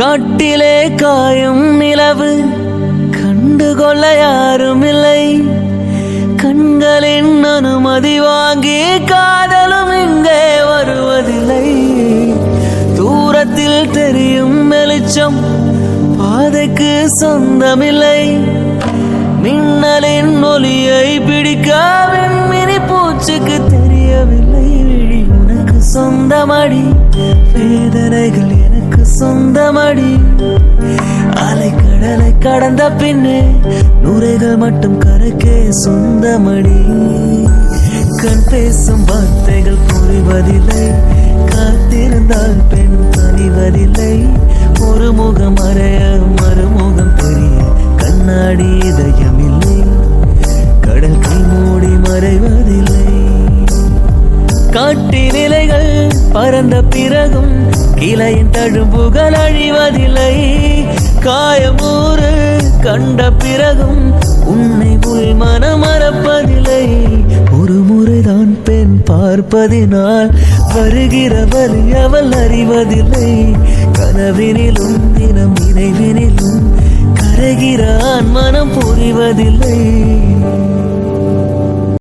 காட்டிலே காயும் நிலவு. கண்டுகொள்ள யாரும் இல்லை கண்களின் அனுமதி வாங்கி காதலும் இங்கே வருவதில்லை. தூரத்தில் தெரியும் வெளிச்சம் பாதைக்கு சொந்தமில்லை. மின்னலின் ஒளியை பிடிக்க மினி பூச்சுக்கு தெரியவில்லை. விழி உனக்கு சொந்தமடி வேதனைகள் சொந்தமடி. அலை கடலை கடந்த பின்னே நுரைகள் மட்டும் கரைக்கே சொந்தமடி. கண் பேசும் வார்த்தைகள் புரிவதில்லை. காத்திருந்தால் பெண் தனிவதில்லை ஒரு முகம் அறைய மறுமுகம் தெரிய கண்ணாடி இதயமில்லை. கடல் கை மூடி மறைவதில்லை. காட்டி நிலைகள் பறந்த பிறகும் கிளையின் தழும்புகள் அழிவதில்லை. காயமூறு கண்ட பிறகும் உன்னை உள் மனம் மறப்பதில்லை. ஒரு முறைதான் பெண் பார்ப்பதினால் வருகிற வலி அவள் அறிவதில்லை. கனவினிலும் தினம் நினைவினிலும் கரைகிற மனம் புரிவதில்லை.